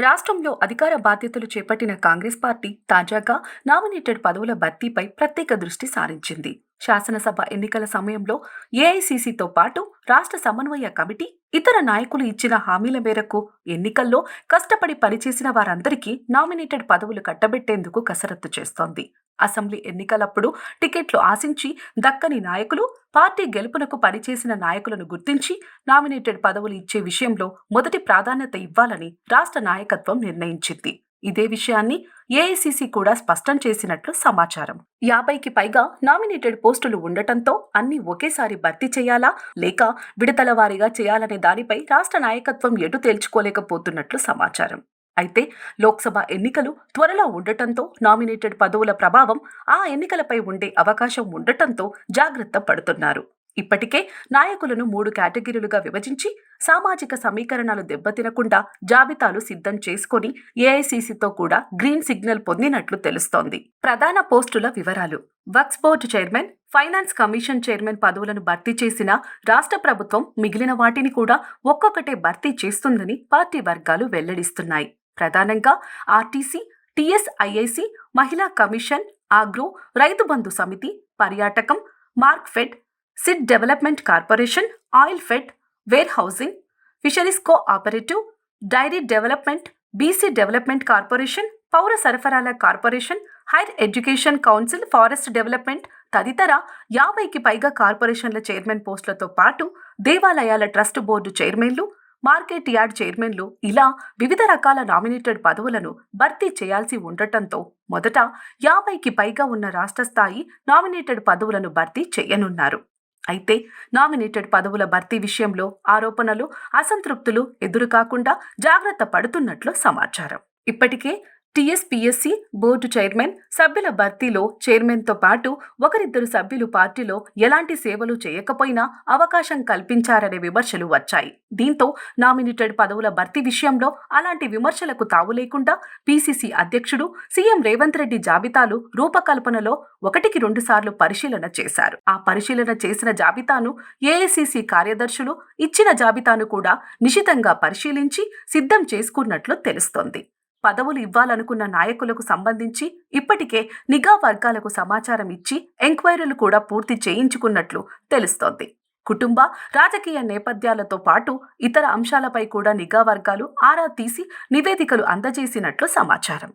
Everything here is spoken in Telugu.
రాష్ట్రంలో అధికార బాధ్యతలు చేపట్టిన కాంగ్రెస్ పార్టీ తాజాగా నామినేటెడ్ పదవుల భర్తీపై ప్రత్యేక దృష్టి సారించింది. శాసనసభ ఎన్నికల సమయంలో ఏఐసీసీతో పాటు రాష్ట్ర సమన్వయ కమిటీ ఇతర నాయకులు ఇచ్చిన హామీల మేరకు ఎన్నికల్లో కష్టపడి పనిచేసిన వారందరికీ నామినేటెడ్ పదవులు కట్టబెట్టేందుకు కసరత్తు చేస్తోంది. అసెంబ్లీ ఎన్నికలప్పుడు టికెట్లు ఆశించి దక్కని నాయకులు పార్టీ గెలుపునకు పనిచేసిన నాయకులను గుర్తించి నామినేటెడ్ పదవులు ఇచ్చే విషయంలో మొదటి ప్రాధాన్యత ఇవ్వాలని రాష్ట్ర నాయకత్వం నిర్ణయించింది. ఇదే విషయాన్ని ఏఐసీసీ కూడా స్పష్టం చేసినట్లు సమాచారం. యాభైకి పైగా నామినేటెడ్ పోస్టులు ఉండటంతో అన్ని ఒకేసారి భర్తీ చేయాలా? లేక విడతల వారీగా చేయాలనే దానిపై రాష్ట్ర నాయకత్వం ఎటు తేల్చుకోలేకపోతున్నట్లు సమాచారం. అయితే లోక్సభ ఎన్నికలు త్వరలో ఉండటంతో నామినేటెడ్ పదవుల ప్రభావం ఆ ఎన్నికలపై ఉండే అవకాశం ఉండటంతో జాగ్రత్త పడుతున్నారు. ఇప్పటికే నాయకులను మూడు కేటగిరీలుగా విభజించి సామాజిక సమీకరణాలు దెబ్బతినకుండా జాబితాలు సిద్ధం చేసుకొని ఏఐసీసీతో కూడా గ్రీన్ సిగ్నల్ పొందినట్లు తెలుస్తోంది. ప్రధాన పోస్టుల వివరాలు. Waqf board chairman finance commission chairman పదవులను భర్తీ చేసిన రాష్ట్ర ప్రభుత్వం మిగిలిన వాటిని కూడా ఒక్కొక్కటే భర్తీ చేస్తుందని పార్టీ వర్గాలు వెల్లడిస్తున్నాయి. ప్రధానంగా ఆర్టీసీ టీఎస్ఐఐసి మహిళా కమిషన్ ఆగ్రో రైతు బంధు సమితి పర్యాటకం Markfed seed development corporation oil fed warehousing fisheries cooperative dairy development BC development corporation పౌర సరఫరాల corporation higher education council forest development తదితర యాభైకి పైగా కార్పొరేషన్ల చైర్మన్ పోస్టులతో పాటు దేవాలయాల ట్రస్ట్ బోర్డు చైర్మన్లు మార్కెట్ యార్డ్ చైర్మన్లు ఇలా వివిధ రకాల నామినేటెడ్ పదవులను భర్తీ చేయాల్సి ఉండటంతో మొదట యాభైకి పైగా ఉన్న రాష్ట్ర స్థాయి నామినేటెడ్ పదవులను భర్తీ చేయనున్నారు. అయితే నామినేటెడ్ పదవుల భర్తీ విషయంలో ఆరోపణలు అసంతృప్తులు ఎదురు కాకుండా జాగ్రత్త పడుతున్నట్లు సమాచారం. ఇప్పటికే టీఎస్పీఎస్సీ బోర్డు చైర్మన్ సభ్యుల భర్తీలో చైర్మన్తో పాటు ఒకరిద్దరు సభ్యులు పార్టీలో ఎలాంటి సేవలు చేయకపోయినా అవకాశం కల్పించారనే విమర్శలు వచ్చాయి. దీంతో నామినేటెడ్ పదవుల భర్తీ విషయంలో అలాంటి విమర్శలకు తావు లేకుండా పీసీసీ అధ్యక్షుడు సీఎం రేవంత్ రెడ్డి జాబితాలు రూపకల్పనలో ఒకటికి రెండు సార్లు పరిశీలన చేశారు. ఆ పరిశీలన చేసిన జాబితాను ఏఐసీసీ కార్యదర్శులు ఇచ్చిన జాబితాను కూడా నిశితంగా పరిశీలించి సిద్ధం చేసుకున్నట్లు తెలుస్తోంది. పదవులు ఇవ్వాలనుకున్న నాయకులకు సంబంధించి ఇప్పటికే నిఘా వర్గాలకు సమాచారం ఇచ్చి ఎంక్వైరీలు కూడా పూర్తి చేయించుకున్నట్లు తెలుస్తోంది. కుటుంబ రాజకీయ నేపథ్యాలతో పాటు ఇతర అంశాలపై కూడా నిఘా వర్గాలు ఆరా తీసి నివేదికలు అందజేసినట్లు సమాచారం.